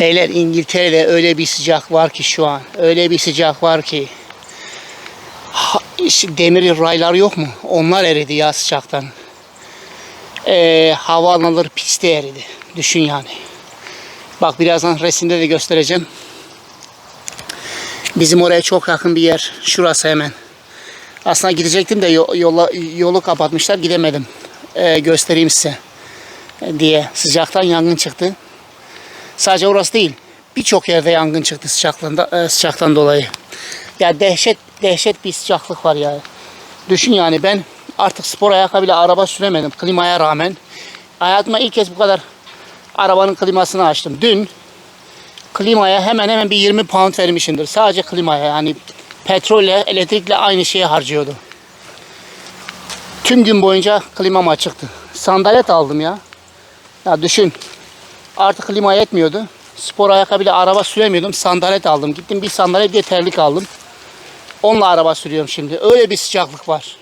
Beyler İngiltere'de öyle bir sıcak var ki şu an. Öyle bir sıcak var ki. Ha, demir raylar yok mu? Onlar eridi ya sıcaktan. Ee, havaalanları piste eridi. Düşün yani. Bak birazdan resimde de göstereceğim. Bizim oraya çok yakın bir yer. Şurası hemen. Aslında gidecektim de yo- yola, yolu kapatmışlar. Gidemedim. Ee, göstereyim size diye. Sıcaktan yangın çıktı. Sadece orası değil. Birçok yerde yangın çıktı sıcaklığında, e, sıcaktan dolayı. Ya dehşet dehşet bir sıcaklık var ya. Düşün yani ben artık spor ayakkabıyla araba süremedim klimaya rağmen. Hayatıma ilk kez bu kadar arabanın klimasını açtım. Dün klimaya hemen hemen bir 20 pound vermişimdir. Sadece klimaya yani petrolle elektrikle aynı şeyi harcıyordu. Tüm gün boyunca klimam açıktı. Sandalet aldım ya. Ya düşün. Artık klima yetmiyordu. Spor ayakkabıyla araba süremiyordum. Sandalet aldım. Gittim bir sandalet bir de terlik aldım. Onunla araba sürüyorum şimdi. Öyle bir sıcaklık var.